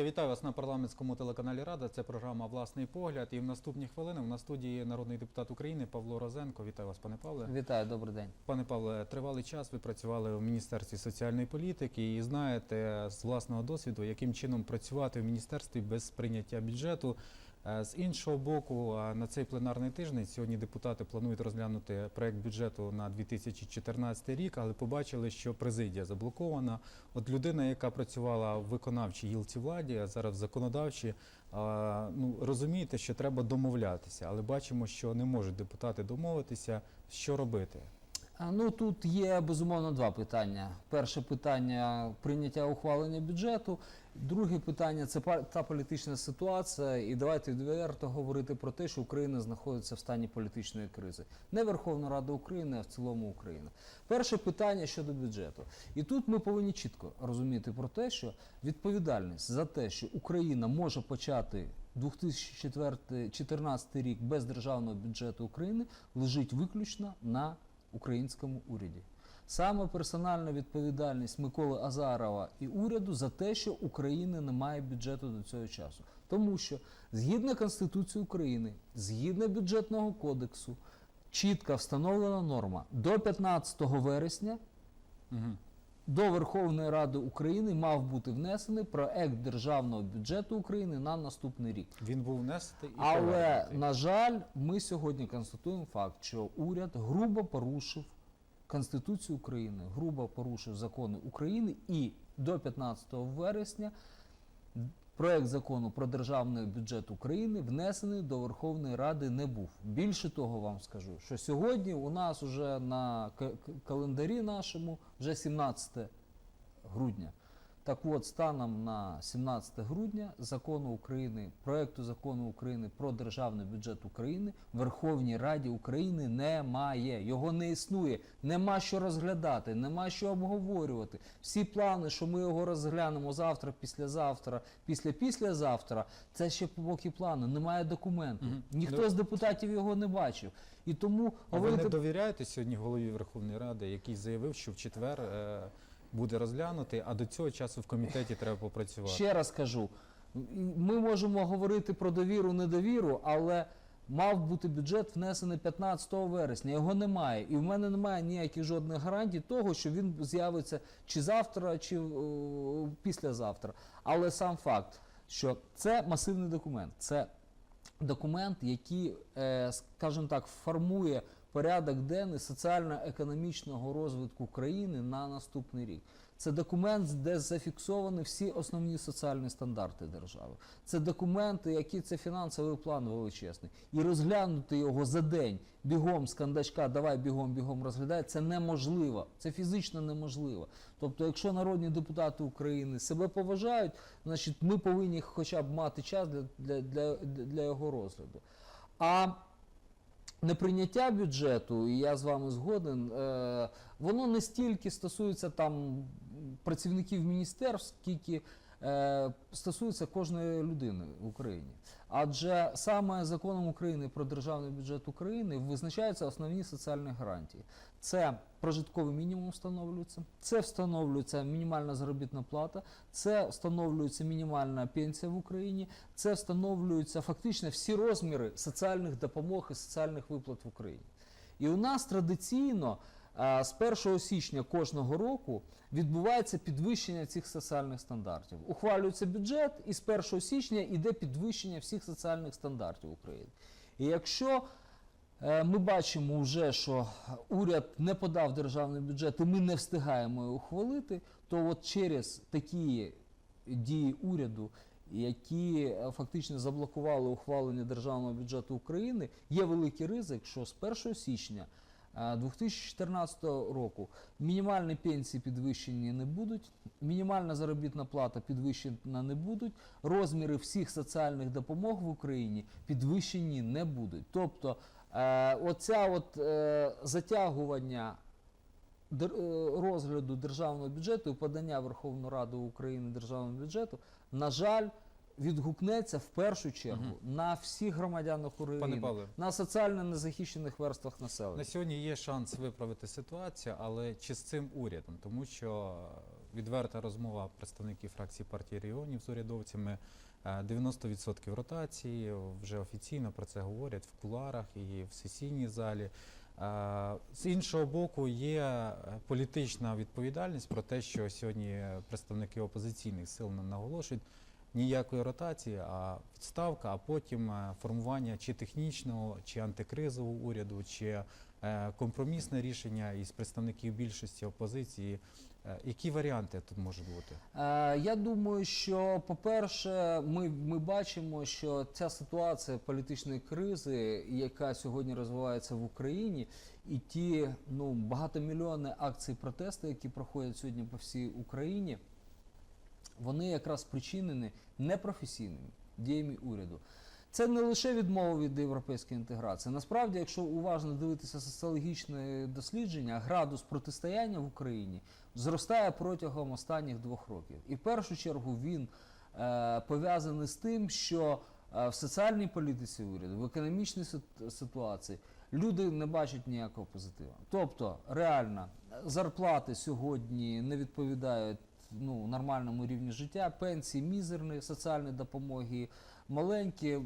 Я вітаю вас на парламентському телеканалі Рада. Це програма Власний погляд. І в наступні хвилини в нас студії народний депутат України Павло Розенко. Вітаю вас, пане Павле. Вітаю, добрий день. Пане Павле, тривалий час ви працювали в Міністерстві соціальної політики і знаєте з власного досвіду, яким чином працювати в міністерстві без прийняття бюджету. Е, З іншого боку, на цей пленарний тиждень сьогодні депутати планують розглянути проект бюджету на 2014 рік, але побачили, що президія заблокована. От людина, яка працювала в виконавчій гілці владі, а зараз в законодавчій, ну розумієте, що треба домовлятися, але бачимо, що не можуть депутати домовитися. Що робити? Ну тут є безумовно два питання. Перше питання прийняття ухвалення бюджету. Друге питання це та політична ситуація. І давайте відверто говорити про те, що Україна знаходиться в стані політичної кризи. Не Верховна Рада України, а в цілому Україна. Перше питання щодо бюджету. І тут ми повинні чітко розуміти про те, що відповідальність за те, що Україна може почати 2014 рік без державного бюджету України, лежить виключно на українському уряді. Саме персональна відповідальність Миколи Азарова і уряду за те, що України немає бюджету до цього часу. Тому що згідно Конституції України, згідно бюджетного кодексу, чітко встановлена норма до 15 вересня Угу. до Верховної Ради України мав бути внесений проект державного бюджету України на наступний рік. Він був внесений і Але повернутий. на жаль, ми сьогодні констатуємо факт, що уряд грубо порушив Конституцію України, грубо порушив закони України, і до 15 вересня проект закону про державний бюджет України внесений до Верховної Ради не був. Більше того, вам скажу, що сьогодні у нас уже на календарі нашому вже 17 грудня. Так от, станом на 17 грудня закону України, проекту закону України про державний бюджет України в Верховній Раді України немає. Його не існує. Нема що розглядати, нема що обговорювати. Всі плани, що ми його розглянемо завтра, післязавтра, після післязавтра, це ще поки плани. Немає документу. Мгм. Ніхто Ну, з депутатів його не бачив. І тому А ви говорити не довіряєте сьогодні голові Верховної Ради, який заявив, що в четвер е, буде розглянутий, а до цього часу в комітеті треба попрацювати. Ще раз кажу, ми можемо говорити про довіру, недовіру, але мав бути бюджет внесений 15 вересня. Його немає. І в мене немає ніяких жодних гарантій того, що він з'явиться чи завтра, чи е, післязавтра. Але сам факт, що це масивний документ, це документ, який, е, скажімо так, формує порядок денний соціально-економічного розвитку країни на наступний рік. Це документ, де зафіксовані всі основні соціальні стандарти держави. Це документи, які це фінансовий план величезний. І розглянути його за день бігом з кандачка, давай бігом, бігом розглядай, це неможливо. Це фізично неможливо. Тобто, якщо народні депутати України себе поважають, значить ми повинні хоча б мати час для, для, для, для його розгляду. А неприйняття бюджету, і я з вами згоден, е, воно не стільки стосується там працівників міністерств, скільки е, стосується кожної людини в Україні. Адже саме законом України про державний бюджет України визначаються основні соціальні гарантії. Це прожитковий мінімум встановлюється, це встановлюється мінімальна заробітна плата, це встановлюється мінімальна пенсія в Україні, це встановлюються фактично всі розміри соціальних допомог і соціальних виплат в Україні. І у нас традиційно з 1 січня кожного року відбувається підвищення цих соціальних стандартів. Ухвалюється бюджет, і з 1 січня йде підвищення всіх соціальних стандартів України. І якщо Ми бачимо вже, що уряд не подав державний бюджет, і ми не встигаємо його ухвалити. То от через такі дії уряду, які е, фактично заблокували ухвалення державного бюджету України, є великий ризик, що з 1 січня е, 2014 року мінімальні пенсії підвищені не будуть, мінімальна заробітна плата підвищена не будуть, розміри всіх соціальних допомог в Україні підвищені не будуть. Тобто Е, оця от е, затягування е, розгляду державного бюджету і подання Верховної Ради України державного бюджету, на жаль, відгукнеться в першу чергу на всіх громадянах Пане України, Павле, на соціально незахищених верствах населення. на сьогодні є шанс виправити ситуацію, але чи з цим урядом? Тому що відверта розмова представників фракції партії регіонів з урядовцями. Е, 90% ротації вже офіційно про це говорять в куларах і в сесійній залі. Е, З іншого боку, є е, політична відповідальність про те, що сьогодні представники опозиційних сил нам наголошують ніякої ротації, а відставка, а потім е, формування чи технічного, чи антикризового уряду, чи е, компромісне рішення із представників більшості опозиції. Е, Які варіанти тут можуть бути? Е, Я думаю, що по-перше, ми, ми бачимо, що ця ситуація політичної кризи, яка сьогодні розвивається в Україні, і ті ну багатомільйонні акції протесту, які проходять сьогодні по всій Україні, вони якраз спричинені непрофесійними діями уряду. Це не лише відмова від європейської інтеграції. Насправді, якщо уважно дивитися соціологічне дослідження, градус протистояння в Україні зростає протягом останніх двох років. І в першу чергу він е, пов'язаний з тим, що е, в соціальній політиці уряду, в економічній ситуації люди не бачать ніякого позитиву. Тобто, реально, зарплати сьогодні не відповідають ну, нормальному рівню життя, пенсії мізерні, соціальні допомоги маленькі, е,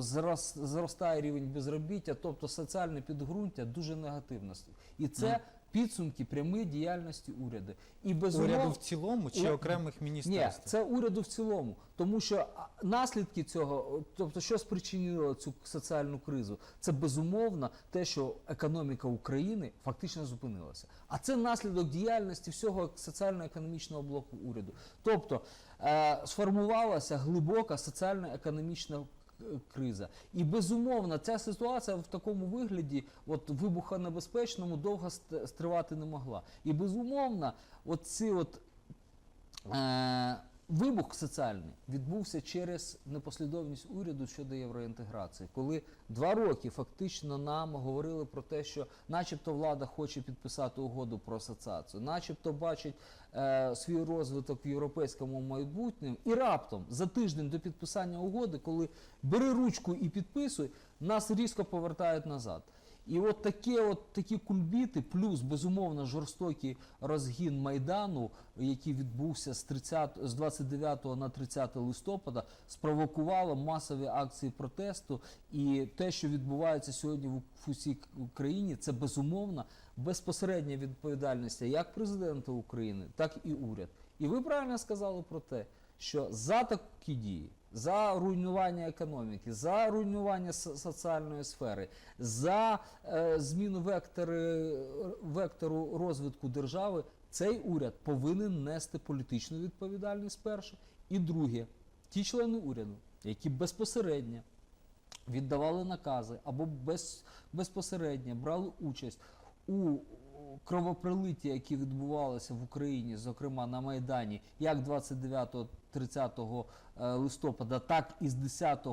зрос- зростає рівень безробіття, тобто соціальне підґрунтя дуже негативне. І це Мгм. Підсумки прямої діяльності уряду. І Уряду в цілому чи Ура- окремих ні, це уряду в цілому, тому що наслідки цього, тобто, що спричинило цю соціальну кризу, це безумовно те, що економіка України фактично зупинилася. А це наслідок діяльності всього соціально-економічного блоку уряду. Тобто е, сформувалася глибока соціально-економічна криза. І безумовно, ця ситуація в такому вигляді, от вибухонебезпечному, довго стривати не могла. І безумовно, от ці от Е, Вибух соціальний відбувся через непослідовність уряду щодо євроінтеграції, коли два роки фактично нам говорили про те, що, начебто, влада хоче підписати угоду про асоціацію, начебто бачить е, свій розвиток в європейському майбутньому, і раптом за тиждень до підписання угоди, коли бери ручку і підписуй, нас різко повертають назад. І от такі, от такі кульбіти, плюс безумовно жорстокий розгін майдану, який відбувся з 30, з 29 на 30 листопада, спровокувало масові акції протесту. І те, що відбувається сьогодні в, усій Україні, це безумовно безпосередня відповідальність як президента України, так і уряд. І ви правильно сказали про те, що за такі дії, за руйнування економіки, за руйнування соціальної сфери, за е, зміну вектори, вектору розвитку держави, цей уряд повинен нести політичну відповідальність перше. І друге, ті члени уряду, які безпосередньо віддавали накази або без, безпосередньо брали участь у кровоприлиті, які відбувалися в Україні, зокрема на Майдані, як 29 30 е, листопада, так і з 10 е,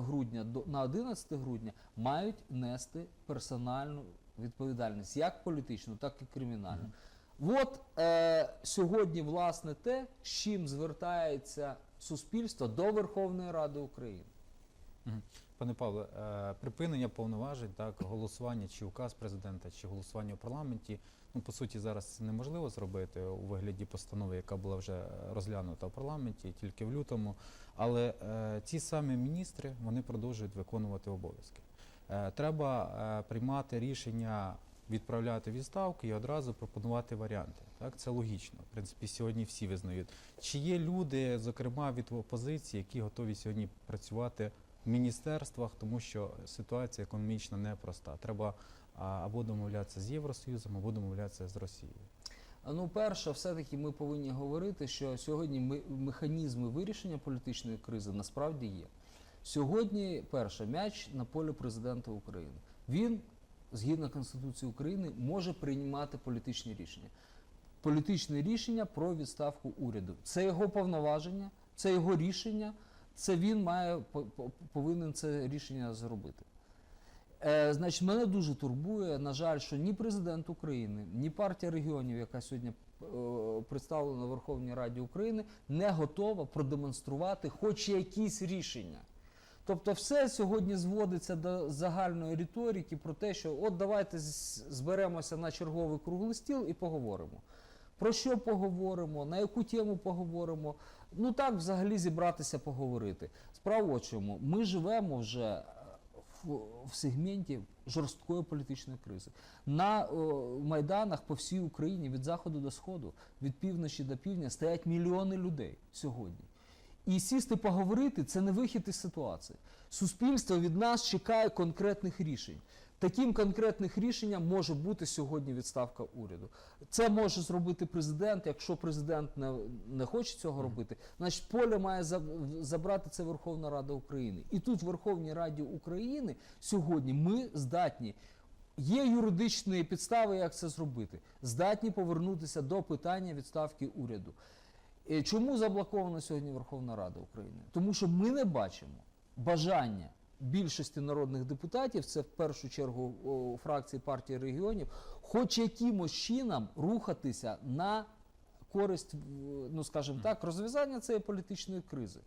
грудня на 11 грудня мають нести персональну відповідальність як політичну, так і кримінальну. Mm -hmm. От е, сьогодні, власне, те, з чим звертається суспільство до Верховної Ради України. Пане Павле, е, припинення повноважень, так голосування чи указ президента, чи голосування у парламенті ну, по суті, зараз це неможливо зробити у вигляді постанови, яка була вже розглянута в парламенті тільки в лютому. Але е, ці самі міністри вони продовжують виконувати обов'язки. Е, треба е, приймати рішення відправляти відставки і одразу пропонувати варіанти. Так, це логічно. В принципі, сьогодні всі визнають. Чи є люди, зокрема від опозиції, які готові сьогодні працювати в міністерствах, тому що ситуація економічна непроста. Треба або домовлятися з Євросоюзом, або домовлятися з Росією. Ну, перше, все-таки ми повинні говорити, що сьогодні механізми вирішення політичної кризи насправді є. Сьогодні, перше, м'яч на полі президента України. Він, згідно Конституції України, може приймати політичні рішення. Політичне рішення про відставку уряду. Це його повноваження, це його рішення, це він має по- по- повинен це рішення зробити. Е, значить, мене дуже турбує, на жаль, що ні президент України, ні партія регіонів, яка сьогодні е, представлена в Верховній Раді України, не готова продемонструвати хоч якісь рішення. Тобто, все сьогодні зводиться до загальної риторики про те, що от давайте зберемося на черговий круглий стіл і поговоримо. Про що поговоримо, на яку тему поговоримо. Ну так взагалі зібратися поговорити. Справа в чому, ми живемо вже в, сегменті жорсткої політичної кризи. На о, майданах по всій Україні від заходу до сходу, від півночі до півдня стоять мільйони людей сьогодні. І сісти поговорити це не вихід із ситуації. Суспільство від нас чекає конкретних рішень. Таким конкретних рішенням може бути сьогодні відставка уряду. Це може зробити президент. Якщо президент не, не хоче цього робити, значить поле має забрати це Верховна Рада України. І тут в Верховній Раді України сьогодні ми здатні. Є юридичні підстави, як це зробити. Здатні повернутися до питання відставки уряду. Е, Чому заблокована сьогодні Верховна Рада України? Тому що ми не бачимо бажання більшості народних депутатів, це в першу чергу о, фракції партії регіонів, хоч якимось чином рухатися на користь, ну скажімо так, розв'язання цієї політичної кризи.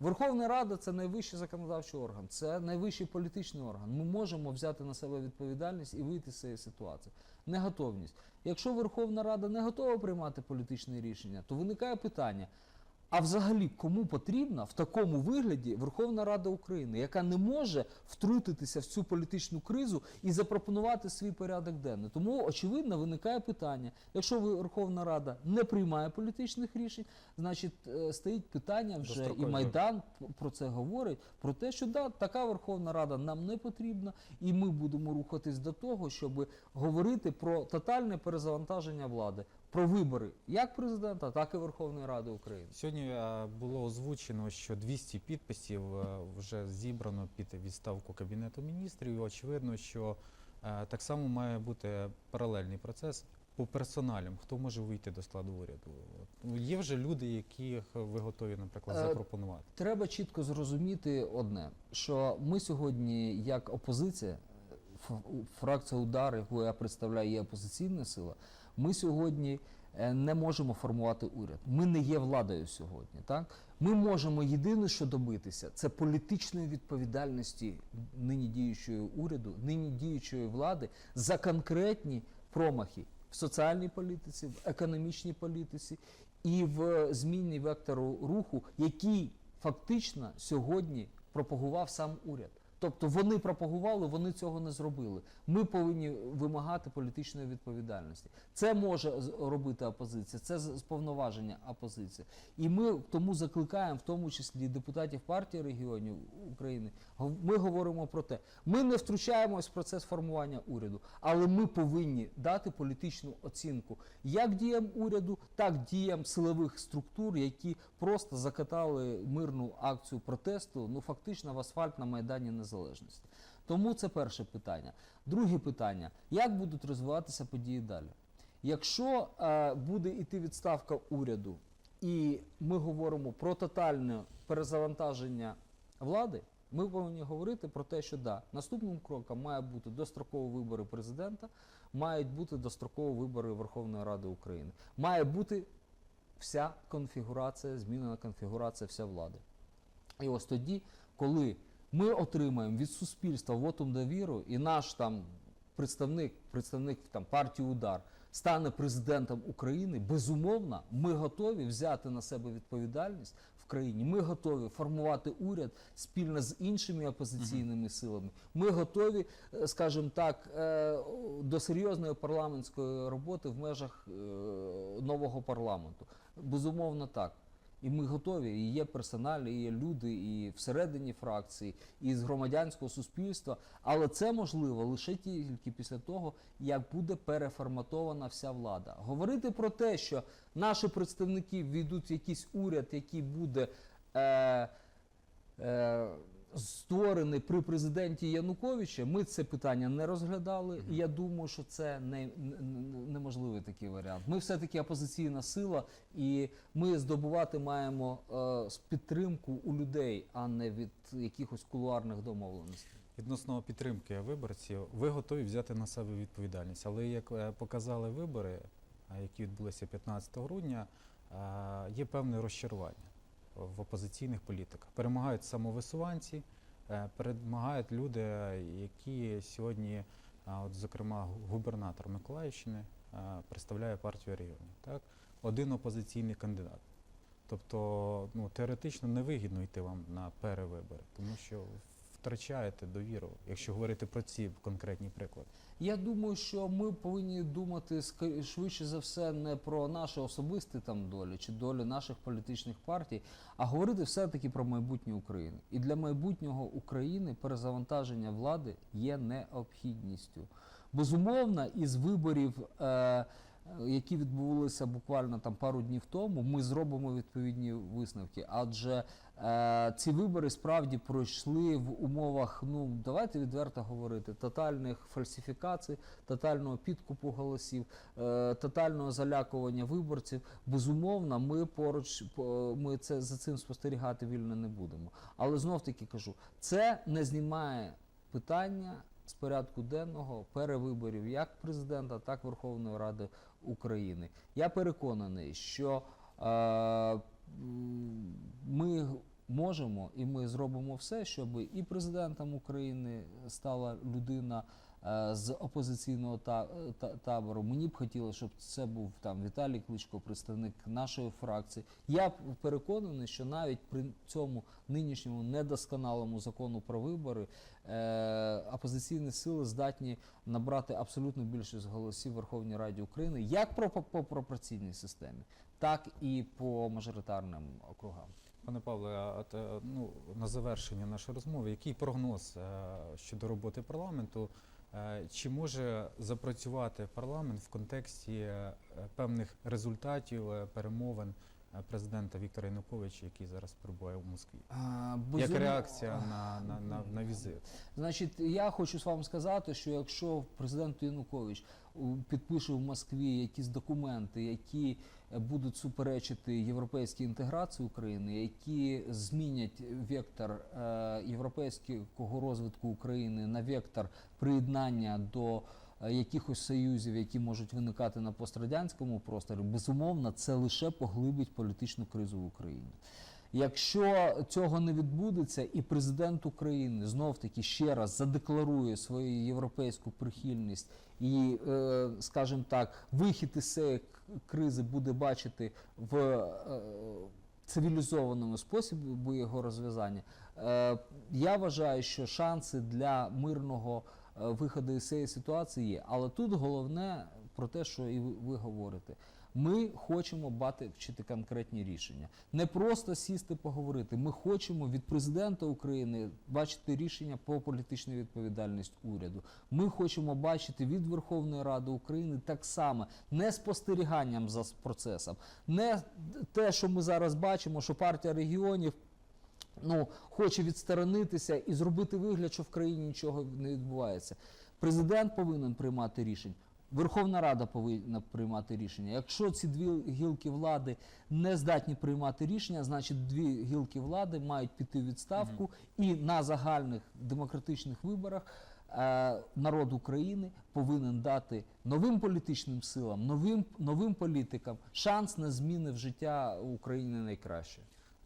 Верховна Рада це найвищий законодавчий орган, це найвищий політичний орган. Ми можемо взяти на себе відповідальність і вийти з цієї ситуації. Неготовність. Якщо Верховна Рада не готова приймати політичні рішення, то виникає питання: а взагалі кому потрібна в такому вигляді Верховна Рада України, яка не може втрутитися в цю політичну кризу і запропонувати свій порядок денний? Тому очевидно виникає питання: якщо Верховна Рада не приймає політичних рішень, значить е, стоїть питання вже і Майдан про це говорить, про те, що да, така Верховна Рада нам не потрібна, і ми будемо рухатись до того, щоб говорити про тотальне перезавантаження влади, про вибори як президента, так і Верховної Ради України. Сьогодні е, було озвучено, що 200 підписів е, вже зібрано під відставку Кабінету міністрів. І очевидно, що е, так само має бути паралельний процес по персоналям. Хто може вийти до складу уряду? Ну, Є вже люди, яких ви готові, наприклад, запропонувати. Треба чітко зрозуміти одне, що ми сьогодні, як опозиція, фракція удар, яку я представляю, є опозиційна сила. Ми сьогодні е, не можемо формувати уряд. Ми не є владою сьогодні. Так ми можемо єдине, що добитися, це політичної відповідальності нині діючого уряду, нині діючої влади за конкретні промахи в соціальній політиці, в економічній політиці і в зміні вектору руху, який фактично сьогодні пропагував сам уряд. Тобто вони пропагували, вони цього не зробили. Ми повинні вимагати політичної відповідальності. Це може робити опозиція, це з з повноваження опозиції. І ми тому закликаємо, в тому числі депутатів партії регіонів України. Ми говоримо про те, ми не втручаємось в процес формування уряду, але ми повинні дати політичну оцінку як діям уряду, так діям силових структур, які просто закатали мирну акцію протесту, ну фактично в асфальт на майдані Незалежності. Тому це перше питання. Друге питання: як будуть розвиватися події далі? Якщо е, буде йти відставка уряду, і ми говоримо про тотальне перезавантаження влади, ми повинні говорити про те, що да, наступним кроком має бути дострокові вибори президента, мають бути дострокові вибори Верховної Ради України. Має бути вся конфігурація, змінена конфігурація вся влади. І ось тоді, коли ми отримаємо від суспільства вотум довіру, і наш там представник, представник там партії Удар стане президентом України, безумовно, ми готові взяти на себе відповідальність в країні. Ми готові формувати уряд спільно з іншими опозиційними силами. Ми готові, е, скажімо так, е, до серйозної парламентської роботи в межах е, нового парламенту. Безумовно, так. І ми готові. І є персоналі, і є люди, і всередині фракції, і з громадянського суспільства. Але це можливо лише тільки після того, як буде переформатована вся влада. Говорити про те, що наші представники війдуть в якийсь уряд, який буде. Е, е, Створений при президенті Януковича, ми це питання не розглядали. І я думаю, що це не, не- неможливий такий варіант. Ми все-таки опозиційна сила, і ми здобувати маємо е, підтримку у людей, а не від якихось кулуарних домовленостей. Відносно підтримки виборців, ви готові взяти на себе відповідальність. Але як е, показали вибори, е, які відбулися 15 грудня, е, є певне розчарування в опозиційних політиках. Перемагають самовисуванці, е, перемагають люди, які сьогодні, от, зокрема, губернатор Миколаївщини е, представляє партію регіонів. Так? Один опозиційний кандидат. Тобто, ну, теоретично невигідно йти вам на перевибори, тому що втрачаєте довіру, якщо говорити про ці конкретні приклади. Я думаю, що ми повинні думати швидше за все не про наші особисті там долі чи долі наших політичних партій, а говорити все-таки про майбутнє України. І для майбутнього України перезавантаження влади є необхідністю. Безумовно, із виборів. Е- які відбулися буквально там пару днів тому, ми зробимо відповідні висновки. Адже е, ці вибори справді пройшли в умовах, ну давайте відверто говорити, тотальних фальсифікацій, тотального підкупу голосів, е, тотального залякування виборців. Безумовно, ми поруч по- ми це за цим спостерігати вільно не будемо. Але знов таки кажу, це не знімає питання з порядку денного перевиборів як президента, так і Верховної Ради України. Я переконаний, що е, ми можемо і ми зробимо все, щоб і президентом України стала людина. Е, З опозиційного та- табору мені б хотілося, щоб це був там Віталій Кличко, представник нашої фракції. Я переконаний, що навіть при цьому нинішньому недосконалому закону про вибори е, опозиційні сили здатні набрати абсолютно більшість голосів в Верховній Раді України, як про, по пропорційній системі, так і по мажоритарним округам. Пане Павле, а е, ну, на завершення нашої розмови, який прогноз е, щодо роботи парламенту? Е, Чи може запрацювати парламент в контексті е, певних результатів е, перемовин президента Віктора Януковича, який зараз перебуває в Москві? А, Як реакція на, на, на, на візит? Значить, я хочу вам сказати, що якщо президент Янукович підпише в Москві якісь документи, які будуть суперечити європейській інтеграції України, які змінять вектор е, європейського розвитку України на вектор приєднання до е, якихось союзів, які можуть виникати на пострадянському просторі, безумовно, це лише поглибить політичну кризу в Україні. Якщо цього не відбудеться, і президент України знов таки ще раз задекларує свою європейську прихильність і, е, скажімо так, вихід із цієї кризи буде бачити в е, цивілізованому способі його розв'язання, е, я вважаю, що шанси для мирного виходу із цієї ситуації є. Але тут головне про те, що і ви говорите. Ми хочемо бачити конкретні рішення. Не просто сісти поговорити. Ми хочемо від президента України бачити рішення про політичну відповідальність уряду. Ми хочемо бачити від Верховної Ради України так само не спостеріганням за процесом, не те, що ми зараз бачимо, що партія регіонів ну, хоче відсторонитися і зробити вигляд, що в країні нічого не відбувається. Президент повинен приймати рішення. Верховна Рада повинна приймати рішення. Якщо ці дві гілки влади не здатні приймати рішення, значить дві гілки влади мають піти в відставку і на загальних демократичних виборах е, народ України повинен дати новим політичним силам, новим, новим політикам шанс на зміни в життя України найкраще.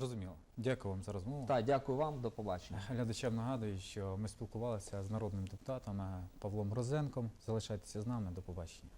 Зрозуміло. Дякую вам за розмову. Так, дякую вам, до побачення. Глядачам нагадую, що ми спілкувалися з народним депутатом е, Павлом Розенком. Залишайтеся з нами. До побачення.